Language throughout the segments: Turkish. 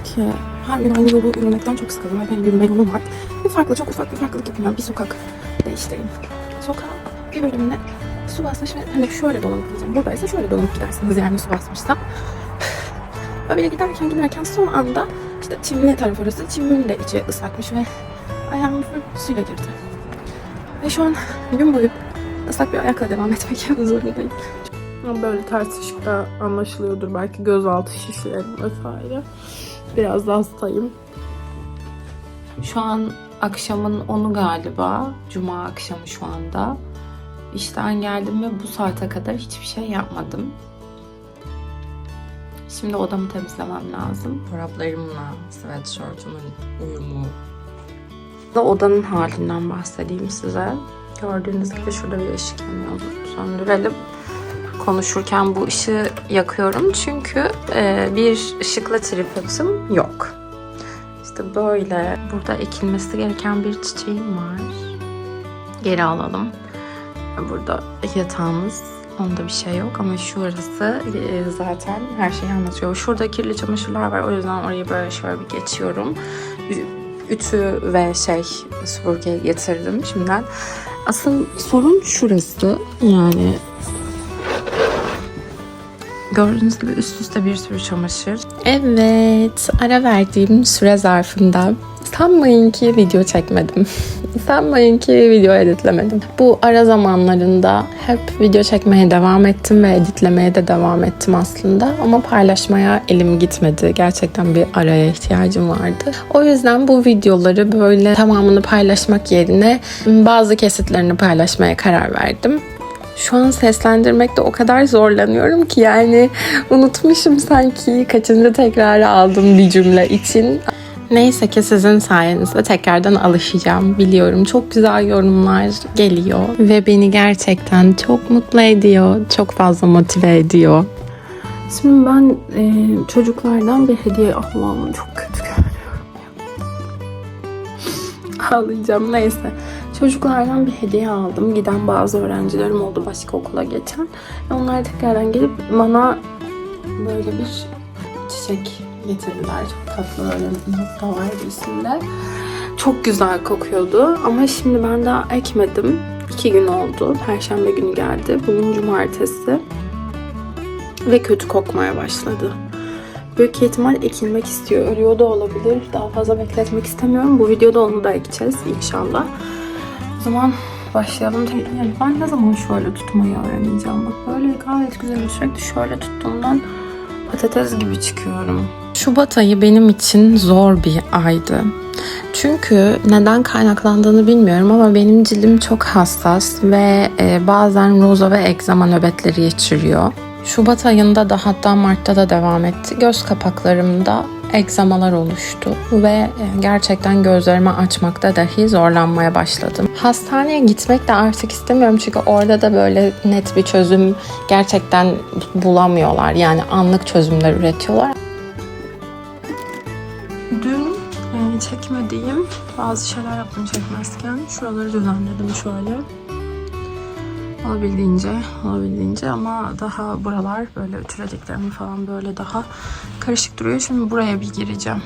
ki her gün aynı yolu yürümekten çok sıkıldım. Benim yürüme yolum var. Bir farklı, çok ufak bir farklılık yapayım. Bir sokak değiştireyim. Sokağın bir bölümüne su basmış ve hani şöyle dolanıp gideceğim. Buradaysa şöyle dolanıp gidersiniz yani su basmışsa. Böyle giderken giderken son anda işte çimli taraf orası. Çimin de içi ıslakmış ve ayağım suyla girdi. Ve şu an gün boyu ıslak bir ayakla devam etmek zorundayım. Böyle ters ışıkta anlaşılıyordur belki gözaltı şişlerim vesaire. Biraz da hastayım. Şu an akşamın 10'u galiba. Cuma akşamı şu anda. İşten geldim ve bu saate kadar hiçbir şey yapmadım. Şimdi odamı temizlemem lazım. Çoraplarımla sweatshirt'ümün uyumu. Da odanın halinden bahsedeyim size. Gördüğünüz gibi şurada bir ışık yanıyor. Söndürelim. Konuşurken bu ışığı yakıyorum çünkü e, bir ışıkla tripodum yok. İşte böyle burada ekilmesi gereken bir çiçeğim var. Geri alalım. Burada yatağımız. Onda bir şey yok ama şurası e, zaten her şeyi anlatıyor. Şurada kirli çamaşırlar var. O yüzden orayı böyle şöyle bir geçiyorum. Ütü ve şey süpürge getirdim şimdiden. Asıl sorun şurası. Yani Gördüğünüz gibi üst üste bir sürü çamaşır. Evet, ara verdiğim süre zarfında sanmayın ki video çekmedim. sanmayın ki video editlemedim. Bu ara zamanlarında hep video çekmeye devam ettim ve editlemeye de devam ettim aslında. Ama paylaşmaya elim gitmedi. Gerçekten bir araya ihtiyacım vardı. O yüzden bu videoları böyle tamamını paylaşmak yerine bazı kesitlerini paylaşmaya karar verdim. Şu an seslendirmekte o kadar zorlanıyorum ki yani unutmuşum sanki kaçıncı tekrarı aldım bir cümle için. Neyse ki sizin sayenizde tekrardan alışacağım biliyorum. Çok güzel yorumlar geliyor ve beni gerçekten çok mutlu ediyor. Çok fazla motive ediyor. Şimdi ben e, çocuklardan bir hediye almam çok kötü görünüyorum. Ağlayacağım neyse. Çocuklardan bir hediye aldım. Giden bazı öğrencilerim oldu başka okula geçen. Onlar tekrardan gelip bana böyle bir çiçek getirdiler. Çok tatlı böyle nokta vardı üstünde. Çok güzel kokuyordu ama şimdi ben daha ekmedim. İki gün oldu. Perşembe günü geldi. Bugün cumartesi ve kötü kokmaya başladı. Büyük ihtimal ekilmek istiyor. Ölüyor da olabilir. Daha fazla bekletmek istemiyorum. Bu videoda onu da ekeceğiz inşallah. Zaman başlayalım. Yani ben ne zaman şöyle tutmayı öğreneceğim? Bak böyle gayet güzel. Sürekli şöyle tuttuğumdan patates gibi çıkıyorum. Şubat ayı benim için zor bir aydı. Çünkü neden kaynaklandığını bilmiyorum ama benim cildim çok hassas ve e, bazen roza ve egzama nöbetleri geçiriyor. Şubat ayında da hatta Mart'ta da devam etti. Göz kapaklarımda egzamalar oluştu ve e, gerçekten gözlerimi açmakta dahi zorlanmaya başladım. Hastaneye gitmek de artık istemiyorum çünkü orada da böyle net bir çözüm gerçekten bulamıyorlar. Yani anlık çözümler üretiyorlar. Dün e, çekmediğim bazı şeyler yaptım çekmezken. Şuraları düzenledim şöyle. Olabildiğince, olabildiğince ama daha buralar böyle ütülediklerimi falan böyle daha karışık duruyor. Şimdi buraya bir gireceğim.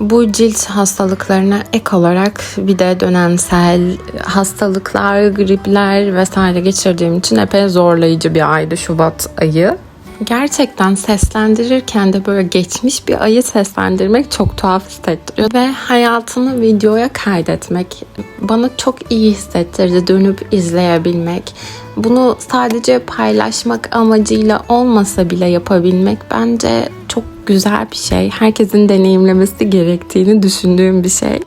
Bu cilt hastalıklarına ek olarak bir de dönemsel hastalıklar, gripler vesaire geçirdiğim için epey zorlayıcı bir aydı Şubat ayı. Gerçekten seslendirirken de böyle geçmiş bir ayı seslendirmek çok tuhaf hissettiriyor. Ve hayatını videoya kaydetmek bana çok iyi hissettirdi dönüp izleyebilmek. Bunu sadece paylaşmak amacıyla olmasa bile yapabilmek bence çok güzel bir şey. Herkesin deneyimlemesi gerektiğini düşündüğüm bir şey.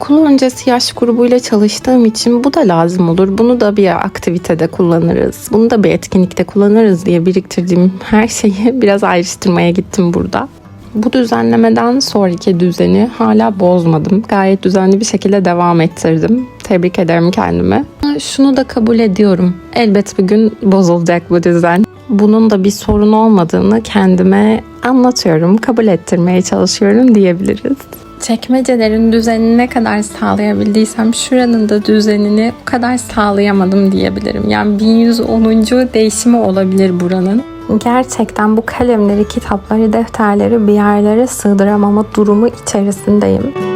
Okul öncesi yaş grubuyla çalıştığım için bu da lazım olur. Bunu da bir aktivitede kullanırız. Bunu da bir etkinlikte kullanırız diye biriktirdiğim her şeyi biraz ayrıştırmaya gittim burada. Bu düzenlemeden sonraki düzeni hala bozmadım. Gayet düzenli bir şekilde devam ettirdim. Tebrik ederim kendime. Şunu da kabul ediyorum. Elbet bir gün bozulacak bu düzen. Bunun da bir sorun olmadığını kendime anlatıyorum, kabul ettirmeye çalışıyorum diyebiliriz. Çekmecelerin düzenini ne kadar sağlayabildiysem şuranın da düzenini o kadar sağlayamadım diyebilirim. Yani 1110. değişimi olabilir buranın. Gerçekten bu kalemleri, kitapları, defterleri bir yerlere sığdıramama durumu içerisindeyim.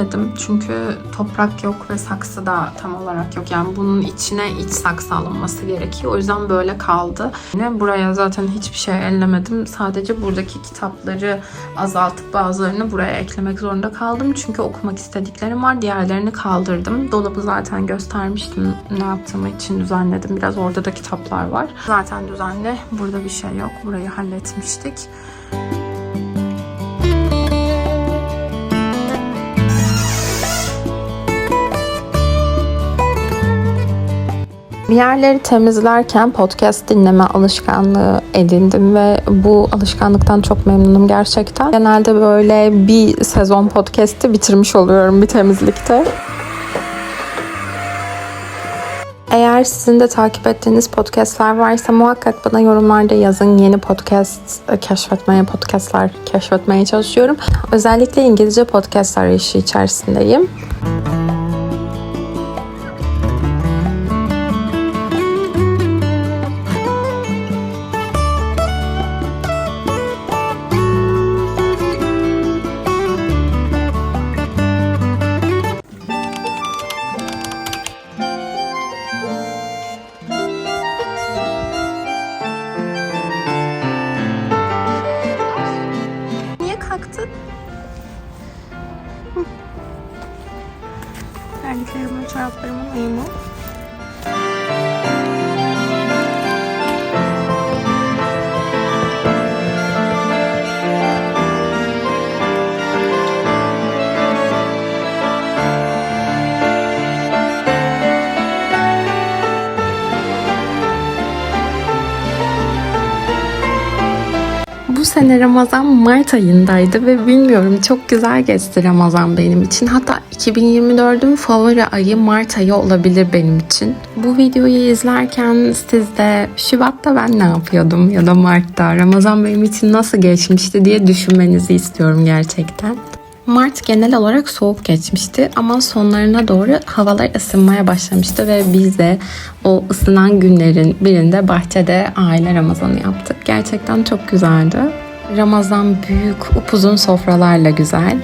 Çiçeği ekemedim çünkü toprak yok ve saksı da tam olarak yok. Yani bunun içine iç saksı alınması gerekiyor. O yüzden böyle kaldı. Yine buraya zaten hiçbir şey ellemedim. Sadece buradaki kitapları azaltıp bazılarını buraya eklemek zorunda kaldım. Çünkü okumak istediklerim var. Diğerlerini kaldırdım. Dolabı zaten göstermiştim ne yaptığımı için düzenledim. Biraz orada da kitaplar var. Zaten düzenli. Burada bir şey yok. Burayı halletmiştik. Bir yerleri temizlerken podcast dinleme alışkanlığı edindim ve bu alışkanlıktan çok memnunum gerçekten. Genelde böyle bir sezon podcast'i bitirmiş oluyorum bir temizlikte. Eğer sizin de takip ettiğiniz podcastler varsa muhakkak bana yorumlarda yazın. Yeni podcast keşfetmeye, podcastlar keşfetmeye çalışıyorum. Özellikle İngilizce podcast arayışı içerisindeyim. Niye sene Ramazan Mart ayındaydı ve bilmiyorum çok güzel geçti Ramazan benim için. Hatta 2024'ün favori ayı Mart ayı olabilir benim için. Bu videoyu izlerken siz de Şubat'ta ben ne yapıyordum ya da Mart'ta Ramazan benim için nasıl geçmişti diye düşünmenizi istiyorum gerçekten. Mart genel olarak soğuk geçmişti ama sonlarına doğru havalar ısınmaya başlamıştı ve biz de o ısınan günlerin birinde bahçede aile Ramazanı yaptık. Gerçekten çok güzeldi. Ramazan büyük, upuzun sofralarla güzel.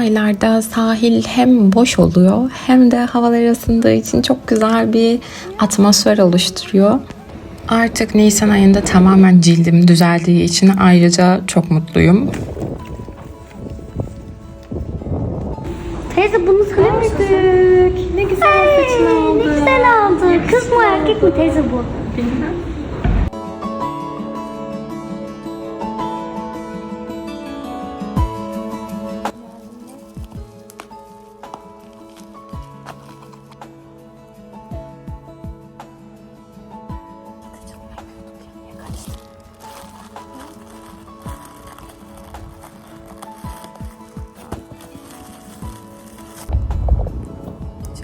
Aylarda sahil hem boş oluyor hem de havalar ısındığı için çok güzel bir atmosfer oluşturuyor. Artık Nisan ayında tamamen cildim düzeldiği için ayrıca çok mutluyum. Teyze bunu söylemedik. Ne güzel saçını aldı. Ne güzel aldı. Kız mı erkek mi teyze bu?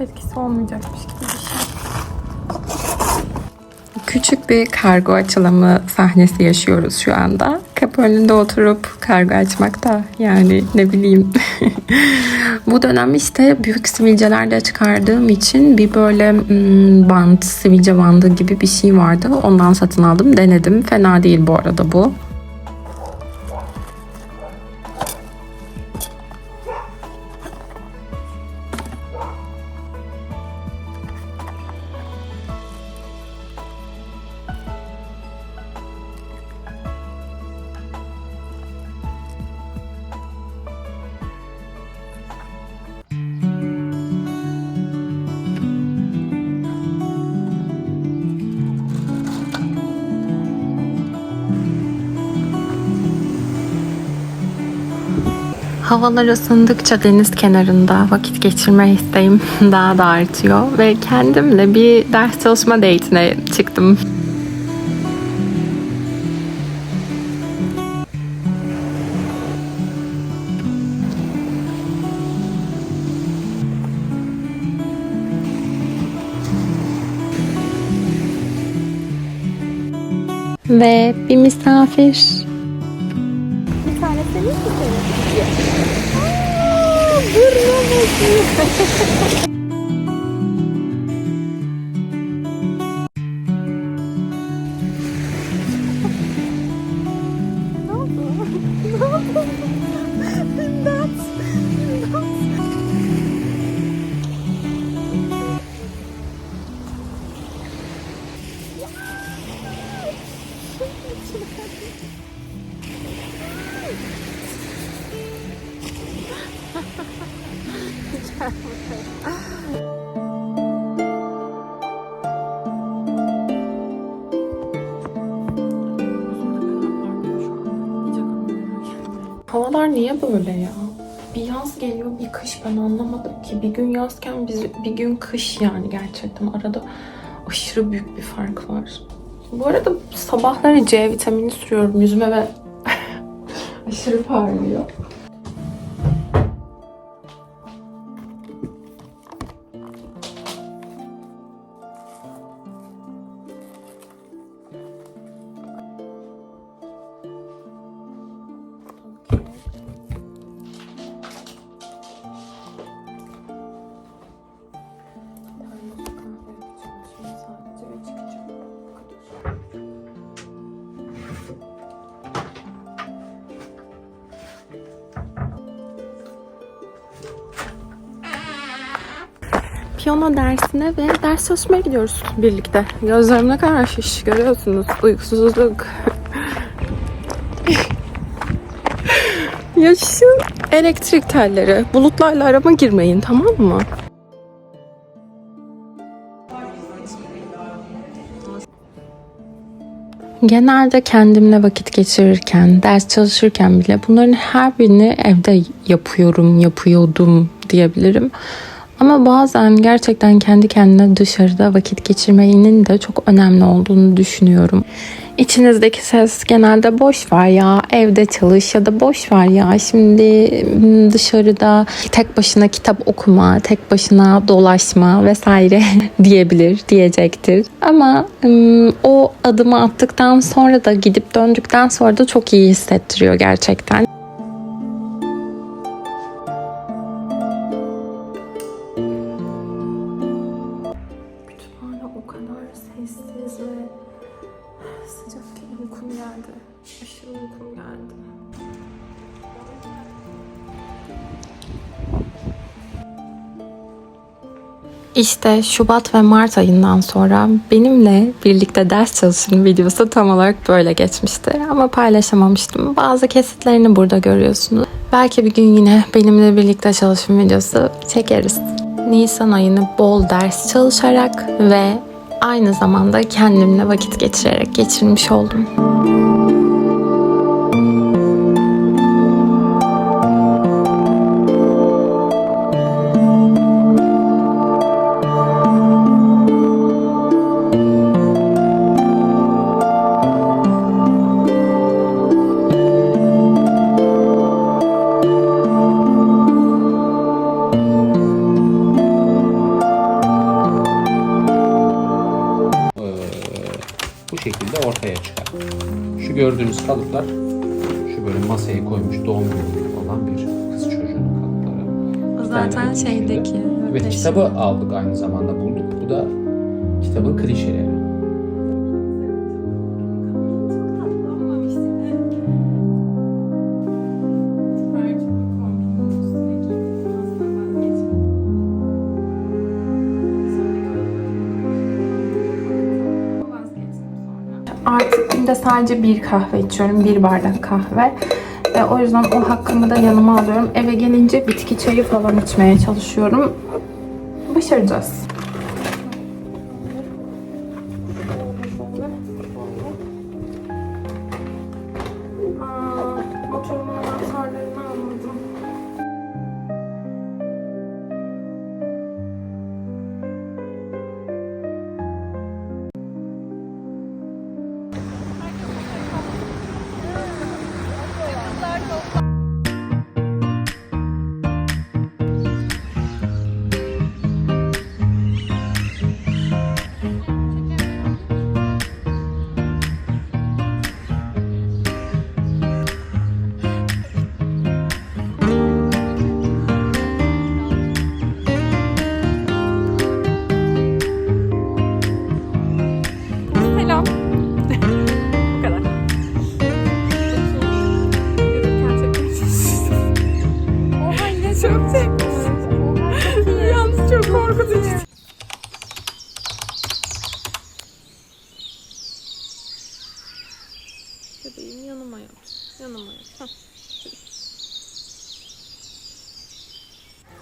Etkisi olmayacakmış gibi bir şey. Küçük bir kargo açılımı sahnesi yaşıyoruz şu anda. Kapı önünde oturup kargo açmakta yani ne bileyim. Bu dönem işte büyük sivilceler de çıkardığım için bir böyle hmm, bant, sivilce bandı gibi bir şey vardı. Ondan satın aldım, denedim. Fena değil bu arada bu. Havalar ısındıkça deniz kenarında vakit geçirme isteğim daha da artıyor ve kendimle bir ders çalışma date'ine çıktım. Ve bir misafir. Ha ha ha. Havalar niye böyle ya? Bir yaz geliyor, bir kış ben anlamadım ki. Bir gün yazken biz, bir gün kış yani gerçekten. Arada aşırı büyük bir fark var. Bu arada sabahları C vitamini sürüyorum yüzüme ve aşırı parlıyor. Piyano dersine ve ders çalışmaya gidiyoruz birlikte. Gözlerim ne kadar şiş görüyorsunuz. Uykusuzluk. ya şu elektrik telleri. Bulutlarla arama girmeyin tamam mı? Genelde kendimle vakit geçirirken, ders çalışırken bile bunların her birini evde yapıyorum, yapıyordum diyebilirim. Ama bazen gerçekten kendi kendine dışarıda vakit geçirmenin de çok önemli olduğunu düşünüyorum. İçinizdeki ses genelde boş ver ya evde çalış ya da boş ver ya şimdi mm, dışarıda tek başına kitap okuma, tek başına dolaşma vesaire diyebilir, diyecektir. Ama mm, o adımı attıktan sonra da gidip döndükten sonra da çok iyi hissettiriyor gerçekten. İşte Şubat ve Mart ayından sonra benimle birlikte ders çalışın videosu tam olarak böyle geçmişti. Ama paylaşamamıştım. Bazı kesitlerini burada görüyorsunuz. Belki bir gün yine benimle birlikte çalışın videosu çekeriz. Nisan ayını bol ders çalışarak ve aynı zamanda kendimle vakit geçirerek geçirmiş oldum. ortaya çıkar. Şu gördüğünüz kalıplar şu böyle masaya koymuş doğum günü olan bir kız çocuğunun kalıpları. O zaten şeydeki. Evet kitabı aldık aynı zamanda bulduk. Bu da kitabın klişeleri. Günde sadece bir kahve içiyorum. Bir bardak kahve. E, o yüzden o hakkımı da yanıma alıyorum. Eve gelince bitki çayı falan içmeye çalışıyorum. Başaracağız.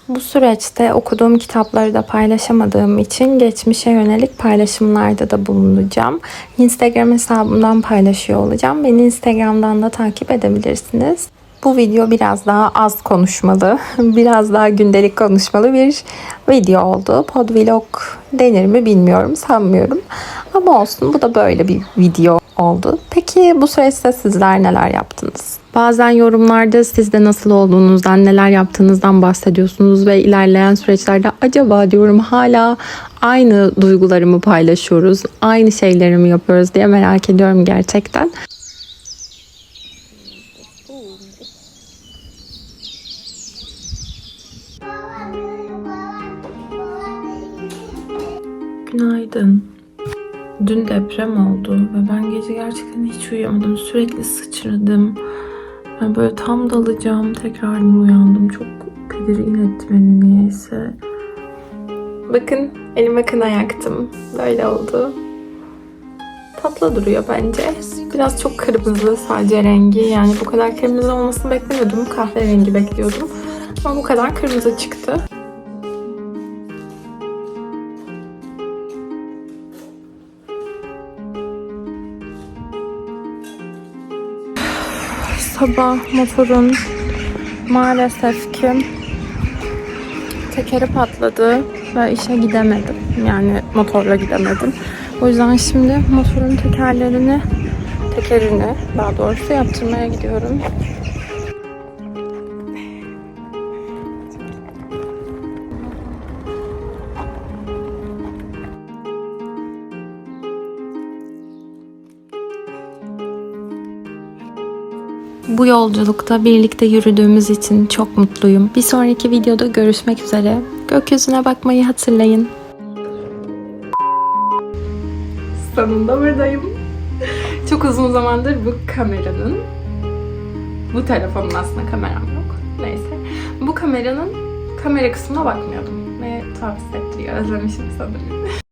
Bu süreçte okuduğum kitapları da paylaşamadığım için geçmişe yönelik paylaşımlarda da bulunacağım. Instagram hesabımdan paylaşıyor olacağım. Beni Instagram'dan da takip edebilirsiniz. Bu video biraz daha az konuşmalı, biraz daha gündelik konuşmalı bir video oldu. Podvlog denir mi bilmiyorum, sanmıyorum. Ama olsun bu da böyle bir video oldu. Peki bu süreçte sizler neler yaptınız? Bazen yorumlarda sizde nasıl olduğunuzdan, neler yaptığınızdan bahsediyorsunuz ve ilerleyen süreçlerde acaba diyorum hala aynı duygularımı paylaşıyoruz, aynı şeyleri mi yapıyoruz diye merak ediyorum gerçekten. Günaydın. Dün deprem oldu ve ben gece gerçekten hiç uyuyamadım. Sürekli sıçradım. Ben böyle tam dalacağım. Tekrardan uyandım. Çok tedirgin etti niyeyse. Bakın elime kına yaktım. Böyle oldu. Tatlı duruyor bence. Biraz çok kırmızı sadece rengi. Yani bu kadar kırmızı olmasını beklemiyordum. Kahverengi bekliyordum. Ama bu kadar kırmızı çıktı. Sabah motorun maalesef ki tekeri patladı ve işe gidemedim. Yani motorla gidemedim. O yüzden şimdi motorun tekerlerini tekerini daha doğrusu yaptırmaya gidiyorum. Bu yolculukta birlikte yürüdüğümüz için çok mutluyum. Bir sonraki videoda görüşmek üzere. Gökyüzüne bakmayı hatırlayın. Sonunda buradayım. Çok uzun zamandır bu kameranın, bu telefonun aslında kameram yok. Neyse. Bu kameranın kamera kısmına bakmıyordum. Ve tavsiye ettiriyor. Özlemişim sanırım.